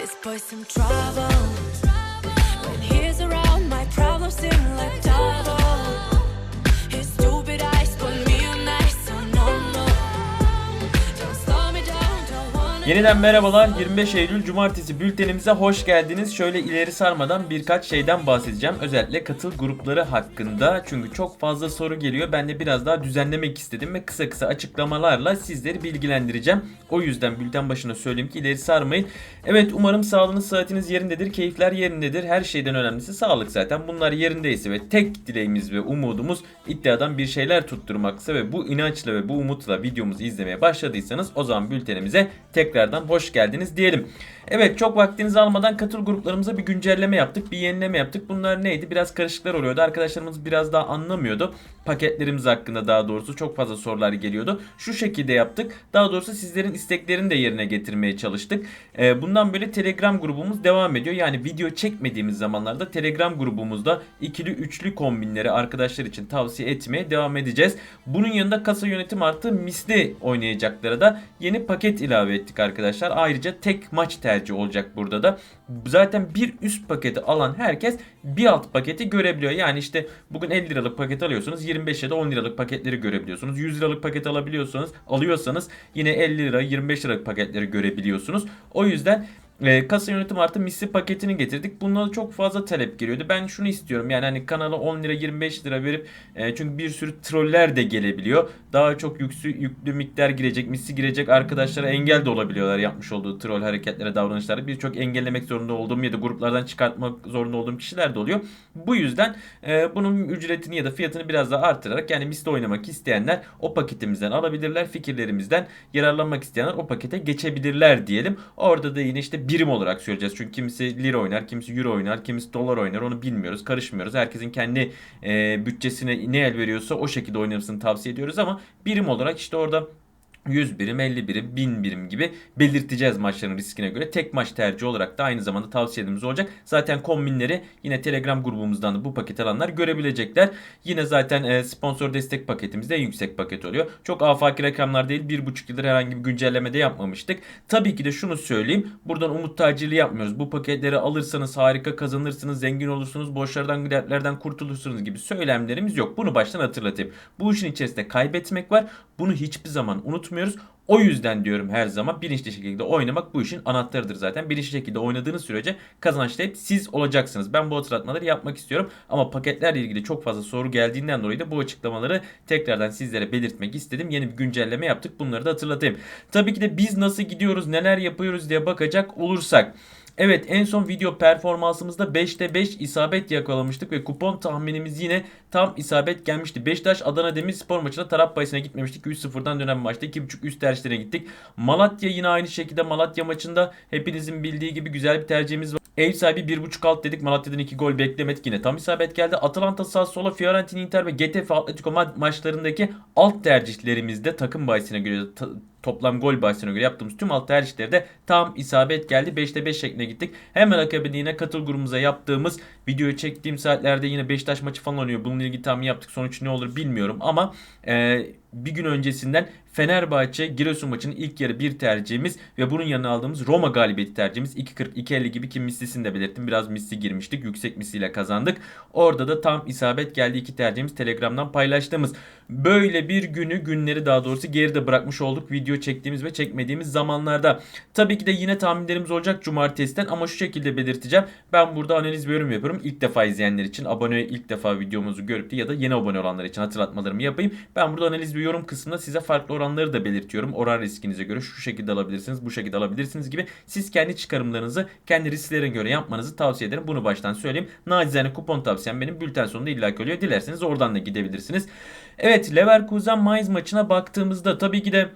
this boy's some trouble. When he's around, my problems seem like Yeniden merhabalar. 25 Eylül Cumartesi bültenimize hoş geldiniz. Şöyle ileri sarmadan birkaç şeyden bahsedeceğim. Özellikle katıl grupları hakkında. Çünkü çok fazla soru geliyor. Ben de biraz daha düzenlemek istedim ve kısa kısa açıklamalarla sizleri bilgilendireceğim. O yüzden bülten başına söyleyeyim ki ileri sarmayın. Evet umarım sağlığınız saatiniz yerindedir. Keyifler yerindedir. Her şeyden önemlisi sağlık zaten. Bunlar yerindeyse ve tek dileğimiz ve umudumuz iddiadan bir şeyler tutturmaksa ve bu inançla ve bu umutla videomuzu izlemeye başladıysanız o zaman bültenimize tekrardan hoş geldiniz diyelim. Evet çok vaktinizi almadan katıl gruplarımıza bir güncelleme yaptık, bir yenileme yaptık. Bunlar neydi? Biraz karışıklar oluyordu. Arkadaşlarımız biraz daha anlamıyordu. Paketlerimiz hakkında daha doğrusu çok fazla sorular geliyordu. Şu şekilde yaptık. Daha doğrusu sizlerin isteklerini de yerine getirmeye çalıştık. Ee, bundan böyle Telegram grubumuz devam ediyor. Yani video çekmediğimiz zamanlarda Telegram grubumuzda ikili üçlü kombinleri arkadaşlar için tavsiye etmeye devam edeceğiz. Bunun yanında kasa yönetim artı misli oynayacaklara da yeni paket ilave ettik arkadaşlar. Ayrıca tek maç tercih olacak burada da. Zaten bir üst paketi alan herkes bir alt paketi görebiliyor. Yani işte bugün 50 liralık paket alıyorsunuz 25 ya da 10 liralık paketleri görebiliyorsunuz. 100 liralık paket alabiliyorsanız alıyorsanız yine 50 lira 25 liralık paketleri görebiliyorsunuz. O yüzden e, kasa yönetim artı misli paketini getirdik. Bunlara çok fazla talep geliyordu. Ben şunu istiyorum yani hani kanala 10 lira 25 lira verip e, çünkü bir sürü troller de gelebiliyor. Daha çok yüksü, yüklü miktar girecek, misli girecek arkadaşlara engel de olabiliyorlar yapmış olduğu troll hareketlere, davranışlara. Birçok engellemek zorunda olduğum ya da gruplardan çıkartmak zorunda olduğum kişiler de oluyor. Bu yüzden e, bunun ücretini ya da fiyatını biraz daha artırarak yani misli oynamak isteyenler o paketimizden alabilirler. Fikirlerimizden yararlanmak isteyenler o pakete geçebilirler diyelim. Orada da yine işte birim olarak söyleyeceğiz. Çünkü kimisi lira oynar, kimisi euro oynar, kimisi dolar oynar. Onu bilmiyoruz, karışmıyoruz. Herkesin kendi e, bütçesine ne el veriyorsa o şekilde oynamasını tavsiye ediyoruz ama birim olarak işte orada 100 birim, 50 birim, 1000 birim gibi belirteceğiz maçların riskine göre. Tek maç tercih olarak da aynı zamanda tavsiyelerimiz olacak. Zaten kombinleri yine Telegram grubumuzdan da bu paket alanlar görebilecekler. Yine zaten e, sponsor destek paketimizde en yüksek paket oluyor. Çok afaki rakamlar değil. 1,5 yıldır herhangi bir güncelleme de yapmamıştık. Tabii ki de şunu söyleyeyim. Buradan umut tacirliği yapmıyoruz. Bu paketleri alırsanız harika kazanırsınız, zengin olursunuz, borçlardan, dertlerden kurtulursunuz gibi söylemlerimiz yok. Bunu baştan hatırlatayım. Bu işin içerisinde kaybetmek var. Bunu hiçbir zaman unutmuyoruz. O yüzden diyorum her zaman bilinçli şekilde oynamak bu işin anahtarıdır zaten. Bilinçli şekilde oynadığınız sürece kazançta hep siz olacaksınız. Ben bu hatırlatmaları yapmak istiyorum. Ama paketlerle ilgili çok fazla soru geldiğinden dolayı da bu açıklamaları tekrardan sizlere belirtmek istedim. Yeni bir güncelleme yaptık. Bunları da hatırlatayım. Tabii ki de biz nasıl gidiyoruz, neler yapıyoruz diye bakacak olursak. Evet en son video performansımızda 5'te 5 isabet yakalamıştık ve kupon tahminimiz yine tam isabet gelmişti. Beşiktaş Adana Demirspor maçında taraf bayisine gitmemiştik. 3-0'dan dönen maçta 2.5 üst tercihlerine gittik. Malatya yine aynı şekilde Malatya maçında hepinizin bildiği gibi güzel bir tercihimiz var. Ev sahibi 1.5 alt dedik. Malatya'dan 2 gol beklemedik yine. Tam isabet geldi. Atalanta Sassuolo, Fiorentina Inter ve Getafe Atletico ma- maçlarındaki alt tercihlerimizde takım bayisine göre toplam gol bahisine göre yaptığımız tüm alt tercihleri de tam isabet geldi. 5'te 5 şeklinde gittik. Hemen akabinde yine katıl grubumuza yaptığımız videoyu çektiğim saatlerde yine Beşiktaş maçı falan oynuyor. Bununla ilgili tahmin yaptık. Sonuç ne olur bilmiyorum ama e, bir gün öncesinden Fenerbahçe Giresun maçının ilk yarı bir tercihimiz ve bunun yanına aldığımız Roma galibiyeti tercihimiz 2.40 2.50 gibi ki mislisini de belirttim. Biraz misli girmiştik. Yüksek misliyle kazandık. Orada da tam isabet geldi iki tercihimiz Telegram'dan paylaştığımız. Böyle bir günü günleri daha doğrusu geride bırakmış olduk video çektiğimiz ve çekmediğimiz zamanlarda. Tabii ki de yine tahminlerimiz olacak cumartesiden ama şu şekilde belirteceğim. Ben burada analiz ve yorum yapıyorum. İlk defa izleyenler için abone ilk defa videomuzu görüp de ya da yeni abone olanlar için hatırlatmalarımı yapayım. Ben burada analiz ve yorum kısmında size farklı oranları da belirtiyorum. Oran riskinize göre şu şekilde alabilirsiniz, bu şekilde alabilirsiniz gibi. Siz kendi çıkarımlarınızı kendi risklerine göre yapmanızı tavsiye ederim. Bunu baştan söyleyeyim. Nacizane kupon tavsiyem benim bülten sonunda illaki oluyor. Dilerseniz oradan da gidebilirsiniz. Evet Leverkusen Mainz maçına baktığımızda tabii ki de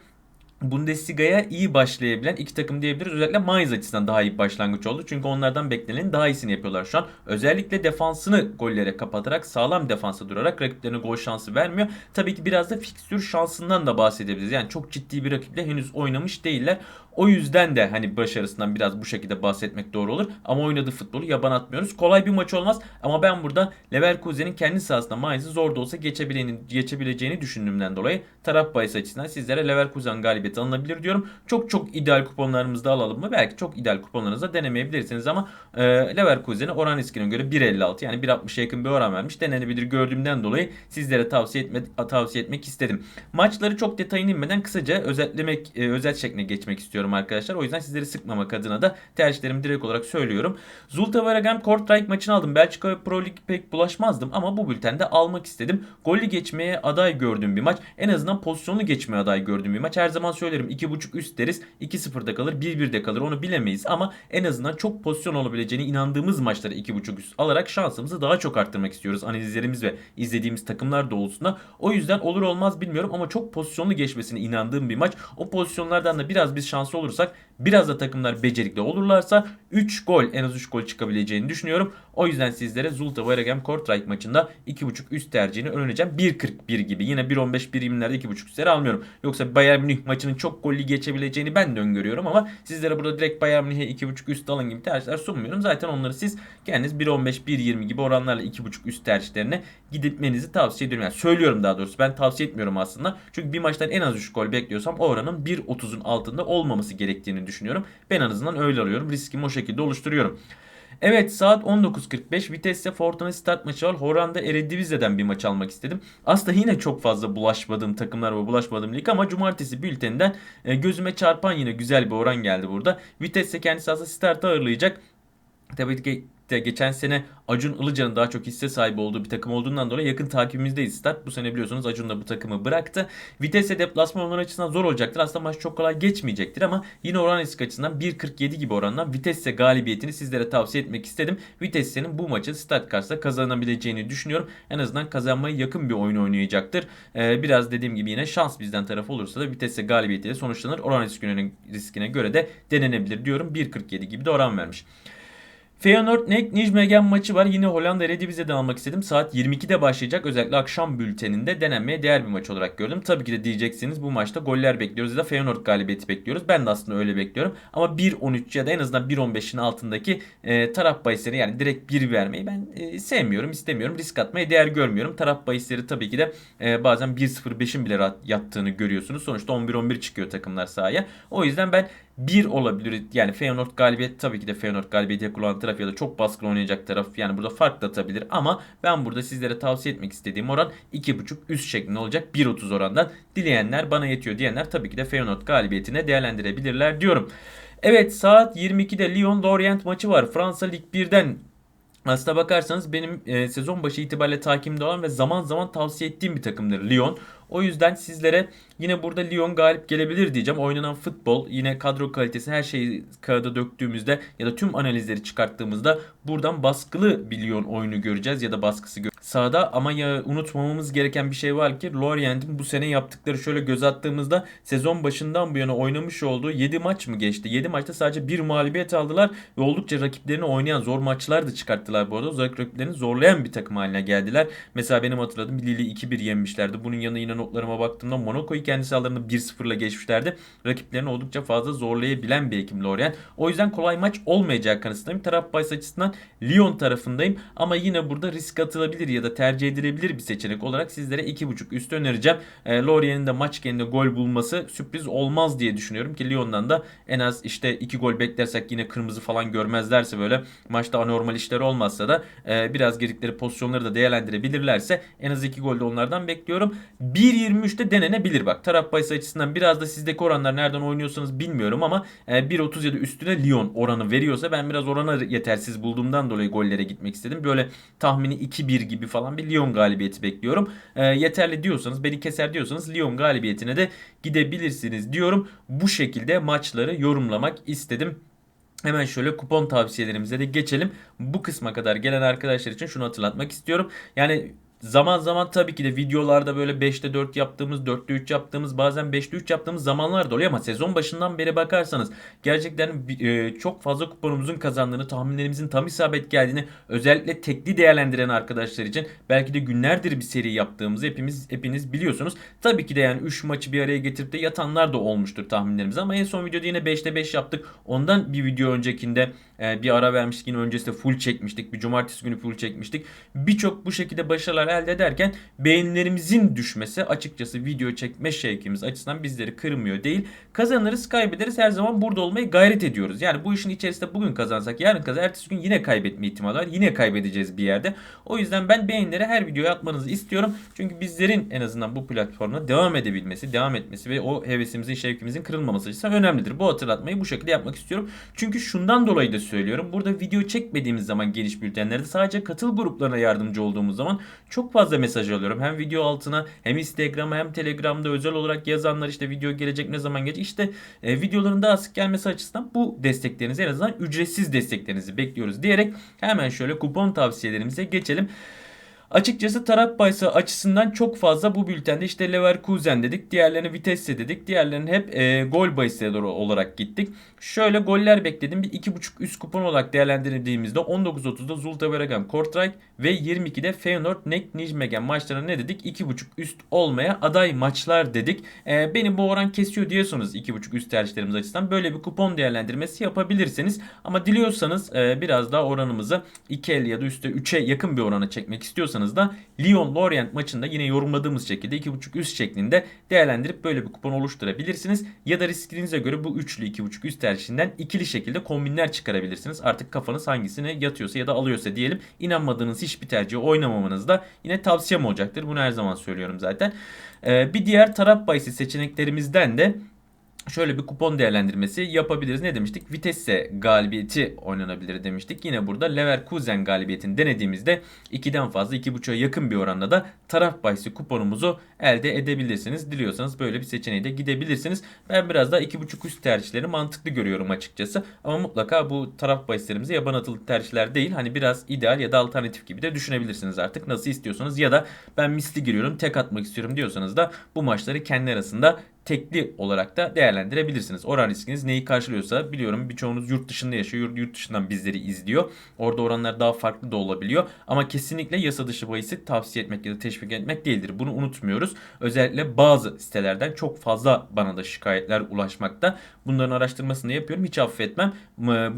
Bundesliga'ya iyi başlayabilen iki takım diyebiliriz. Özellikle Mainz açısından daha iyi bir başlangıç oldu. Çünkü onlardan beklenenin daha iyisini yapıyorlar şu an. Özellikle defansını gollere kapatarak sağlam defansa durarak rakiplerine gol şansı vermiyor. Tabii ki biraz da fikstür şansından da bahsedebiliriz. Yani çok ciddi bir rakiple henüz oynamış değiller. O yüzden de hani başarısından biraz bu şekilde bahsetmek doğru olur. Ama oynadığı futbolu yaban atmıyoruz. Kolay bir maç olmaz ama ben burada Leverkusen'in kendi sahasında Mainz'i zor da olsa geçebileceğini, düşündüğümden dolayı taraf bahis açısından sizlere Leverkusen galibiyeti alınabilir diyorum. Çok çok ideal kuponlarımızda alalım mı? Belki çok ideal kuponlarınızda denemeyebilirsiniz ama e, Leverkusen'e oran riskine göre 1.56 yani 1.60'a yakın bir oran vermiş. Denenebilir gördüğümden dolayı sizlere tavsiye etme, tavsiye etmek istedim. Maçları çok detayına inmeden kısaca özetlemek e, özet şekline geçmek istiyorum arkadaşlar. O yüzden sizleri sıkmamak adına da tercihlerimi direkt olarak söylüyorum. Zulte Waregem Kortrijk maçını aldım. Belçika Pro Lig pek bulaşmazdım ama bu bültende almak istedim. Gollü geçmeye aday gördüğüm bir maç. En azından pozisyonlu geçmeye aday gördüğüm bir maç. Her zaman söylerim 2.5 üst deriz. 2-0'da kalır 1-1'de kalır onu bilemeyiz ama en azından çok pozisyon olabileceğine inandığımız maçları 2.5 üst alarak şansımızı daha çok arttırmak istiyoruz. Analizlerimiz ve izlediğimiz takımlar doğrultusunda. O yüzden olur olmaz bilmiyorum ama çok pozisyonlu geçmesine inandığım bir maç. O pozisyonlardan da biraz biz şanslı olursak biraz da takımlar becerikli olurlarsa 3 gol en az 3 gol çıkabileceğini düşünüyorum. O yüzden sizlere Zulte Waregem Kortrijk maçında 2.5 üst tercihini önereceğim. 1.41 gibi yine 1.15 1.20'lerde 2.5 üstleri almıyorum. Yoksa Bayern Münih maçının çok gollü geçebileceğini ben de öngörüyorum ama sizlere burada direkt Bayern Münih'e 2.5 üst alın gibi tercihler sunmuyorum. Zaten onları siz kendiniz 1.15 1.20 gibi oranlarla 2.5 üst tercihlerine gitmenizi tavsiye ediyorum. Yani söylüyorum daha doğrusu ben tavsiye etmiyorum aslında. Çünkü bir maçtan en az 3 gol bekliyorsam o oranın 1.30'un altında olmaması gerektiğini düşünüyorum. Ben en azından öyle alıyorum. Riskimi o şekilde oluşturuyorum. Evet saat 19.45 Vitesse Fortuna start maçı var. Hollanda Eredivisie'den bir maç almak istedim. Aslında yine çok fazla bulaşmadığım takımlar ve bulaşmadığım lig ama cumartesi bülteninden e, gözüme çarpan yine güzel bir oran geldi burada. Vitesse kendisi aslında startı ağırlayacak. Tabii ki de geçen sene Acun Ilıcan'ın daha çok hisse sahibi olduğu bir takım olduğundan dolayı yakın takibimizdeyiz Start. Bu sene biliyorsunuz Acun da bu takımı bıraktı. Vitesse deplasman onlar açısından zor olacaktır. Aslında maç çok kolay geçmeyecektir ama yine oran risk açısından 1.47 gibi orandan Vitesse galibiyetini sizlere tavsiye etmek istedim. Vitesse'nin bu maçı Start karşısında kazanabileceğini düşünüyorum. En azından kazanmaya yakın bir oyun oynayacaktır. Ee, biraz dediğim gibi yine şans bizden tarafı olursa da Vitesse galibiyetiyle sonuçlanır. Oran riskine, riskine göre de denenebilir diyorum. 1.47 gibi de oran vermiş. Feyenoord Nijmegen maçı var. Yine Hollanda Eredivisie'den almak istedim. Saat 22'de başlayacak. Özellikle akşam bülteninde denenmeye değer bir maç olarak gördüm. Tabii ki de diyeceksiniz bu maçta goller bekliyoruz ya da Feyenoord galibiyeti bekliyoruz. Ben de aslında öyle bekliyorum. Ama 1.13 ya da en azından 1.15'in altındaki e, taraf bahisleri yani direkt 1 vermeyi ben e, sevmiyorum, istemiyorum. Risk atmaya değer görmüyorum. Taraf bahisleri tabii ki de e, bazen 1.05'in bile yattığını görüyorsunuz. Sonuçta 11-11 çıkıyor takımlar sahaya. O yüzden ben 1 olabilir. Yani Feyenoord galibiyeti tabii ki de Feyenoord galibiyeti kullanan taraf ya da çok baskın oynayacak taraf. Yani burada fark da atabilir ama ben burada sizlere tavsiye etmek istediğim oran 2.5 üst şeklinde olacak 1.30 orandan. Dileyenler bana yetiyor diyenler tabii ki de Feyenoord galibiyetine değerlendirebilirler diyorum. Evet saat 22'de Lyon Lorient maçı var. Fransa Lig 1'den Aslına bakarsanız benim e, sezon başı itibariyle takimde olan ve zaman zaman tavsiye ettiğim bir takımdır Lyon. O yüzden sizlere yine burada Lyon galip gelebilir diyeceğim. Oynanan futbol, yine kadro kalitesi her şeyi kağıda döktüğümüzde ya da tüm analizleri çıkarttığımızda buradan baskılı bir Lyon oyunu göreceğiz ya da baskısı gö- sahada ama ya unutmamamız gereken bir şey var ki Lorient'in bu sene yaptıkları şöyle göz attığımızda sezon başından bu yana oynamış olduğu 7 maç mı geçti? 7 maçta sadece bir mağlubiyet aldılar ve oldukça rakiplerini oynayan zor maçlar da çıkarttılar bu arada. Uzak rakiplerini zorlayan bir takım haline geldiler. Mesela benim hatırladığım Lille 2-1 yenmişlerdi. Bunun yanına yine notlarıma baktığımda Monaco'yu kendi sahalarında 1-0'la geçmişlerdi. Rakiplerini oldukça fazla zorlayabilen bir ekip Lorient. O yüzden kolay maç olmayacak kanısındayım. Taraf bahis açısından Lyon tarafındayım. Ama yine burada risk atılabilir ya da tercih edilebilir bir seçenek olarak sizlere 2.5 üstü önereceğim. E, Lorient'in de maç kendine gol bulması sürpriz olmaz diye düşünüyorum ki Lyon'dan da en az işte 2 gol beklersek yine kırmızı falan görmezlerse böyle maçta anormal işler olmazsa da e, biraz girdikleri pozisyonları da değerlendirebilirlerse en az 2 gol de onlardan bekliyorum. 1.23'te denenebilir bak. Taraf bahis açısından biraz da sizdeki oranlar nereden oynuyorsanız bilmiyorum ama e, 1.30 ya da üstüne Lyon oranı veriyorsa ben biraz oranı yetersiz bulduğumdan dolayı gollere gitmek istedim. Böyle tahmini 2-1 gibi falan bir Lyon galibiyeti bekliyorum. E, yeterli diyorsanız beni keser diyorsanız Lyon galibiyetine de gidebilirsiniz diyorum. Bu şekilde maçları yorumlamak istedim. Hemen şöyle kupon tavsiyelerimize de geçelim. Bu kısma kadar gelen arkadaşlar için şunu hatırlatmak istiyorum. Yani Zaman zaman tabii ki de videolarda böyle 5'te 4 yaptığımız, 4'te 3 yaptığımız, bazen 5'te 3 yaptığımız zamanlar da oluyor ama sezon başından beri bakarsanız gerçekten e, çok fazla kuponumuzun kazandığını, tahminlerimizin tam isabet geldiğini özellikle tekli değerlendiren arkadaşlar için belki de günlerdir bir seri yaptığımızı hepimiz hepiniz biliyorsunuz. Tabii ki de yani 3 maçı bir araya getirip de yatanlar da olmuştur tahminlerimiz ama en son videoda yine 5'te 5 yaptık. Ondan bir video öncekinde bir ara vermiştik yine öncesinde full çekmiştik. Bir cumartesi günü full çekmiştik. Birçok bu şekilde başarılar elde ederken beğenilerimizin düşmesi açıkçası video çekme şevkimiz açısından bizleri kırmıyor değil. Kazanırız kaybederiz her zaman burada olmaya gayret ediyoruz. Yani bu işin içerisinde bugün kazansak yarın kazan ertesi gün yine kaybetme ihtimali var. Yine kaybedeceğiz bir yerde. O yüzden ben beğenileri her videoya atmanızı istiyorum. Çünkü bizlerin en azından bu platformda devam edebilmesi, devam etmesi ve o hevesimizin, şevkimizin kırılmaması açısından önemlidir. Bu hatırlatmayı bu şekilde yapmak istiyorum. Çünkü şundan dolayı da söylüyorum. Burada video çekmediğimiz zaman geniş bültenlerde sadece katıl gruplarına yardımcı olduğumuz zaman çok fazla mesaj alıyorum. Hem video altına hem Instagram'a hem Telegram'da özel olarak yazanlar işte video gelecek ne zaman gelecek. İşte e, videoların daha sık gelmesi açısından bu desteklerinizi en azından ücretsiz desteklerinizi bekliyoruz diyerek hemen şöyle kupon tavsiyelerimize geçelim. Açıkçası taraf bahisi açısından çok fazla bu bültende işte Leverkusen dedik. Diğerlerini Vitesse dedik. Diğerlerini hep e, gol bahisleri olarak gittik. Şöyle goller bekledim. Bir 2.5 üst kupon olarak değerlendirdiğimizde 19.30'da Zulte Veregan Kortrijk ve 22'de Feyenoord Nek Nijmegen maçlarına ne dedik? 2.5 üst olmaya aday maçlar dedik. E, beni bu oran kesiyor diyorsanız 2.5 üst tercihlerimiz açısından böyle bir kupon değerlendirmesi yapabilirsiniz. Ama diliyorsanız e, biraz daha oranımızı 2.50 ya da üstte 3'e yakın bir orana çekmek istiyorsanız da Lyon Lorient maçında yine yorumladığımız şekilde 2.5 üst şeklinde değerlendirip böyle bir kupon oluşturabilirsiniz. Ya da riskinize göre bu üçlü 2.5 üst tercihinden ikili şekilde kombinler çıkarabilirsiniz. Artık kafanız hangisine yatıyorsa ya da alıyorsa diyelim. İnanmadığınız hiçbir tercihi oynamamanız da yine tavsiyem olacaktır. Bunu her zaman söylüyorum zaten. Ee, bir diğer taraf bahisi seçeneklerimizden de şöyle bir kupon değerlendirmesi yapabiliriz. Ne demiştik? Vitesse galibiyeti oynanabilir demiştik. Yine burada Leverkusen galibiyetini denediğimizde 2'den fazla 2.5'a yakın bir oranda da taraf bahisi kuponumuzu elde edebilirsiniz. Diliyorsanız böyle bir seçeneğe de gidebilirsiniz. Ben biraz daha 2.5 üst tercihleri mantıklı görüyorum açıkçası. Ama mutlaka bu taraf bahislerimizi yaban atılı tercihler değil. Hani biraz ideal ya da alternatif gibi de düşünebilirsiniz artık. Nasıl istiyorsanız ya da ben misli giriyorum tek atmak istiyorum diyorsanız da bu maçları kendi arasında tekli olarak da değerlendirebilirsiniz. Oran riskiniz neyi karşılıyorsa biliyorum birçoğunuz yurt dışında yaşıyor. Yurt, dışından bizleri izliyor. Orada oranlar daha farklı da olabiliyor. Ama kesinlikle yasa dışı bahisi tavsiye etmek ya da teşvik etmek değildir. Bunu unutmuyoruz. Özellikle bazı sitelerden çok fazla bana da şikayetler ulaşmakta. Bunların araştırmasını yapıyorum. Hiç affetmem.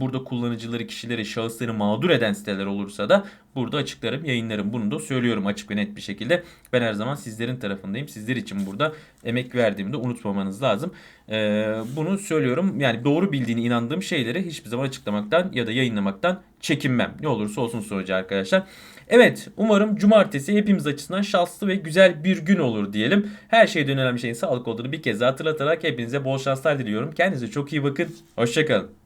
Burada kullanıcıları, kişileri, şahısları mağdur eden siteler olursa da burada açıklarım, yayınlarım. Bunu da söylüyorum açık ve net bir şekilde. Ben her zaman sizlerin tarafındayım. Sizler için burada emek verdiğimde unutmamanız lazım. Ee, bunu söylüyorum. Yani doğru bildiğini inandığım şeyleri hiçbir zaman açıklamaktan ya da yayınlamaktan çekinmem. Ne olursa olsun sonucu arkadaşlar. Evet umarım cumartesi hepimiz açısından şanslı ve güzel bir gün olur diyelim. Her şeyden önemli şeyin sağlık olduğunu bir kez hatırlatarak hepinize bol şanslar diliyorum. Kendinize çok iyi bakın. Hoşçakalın.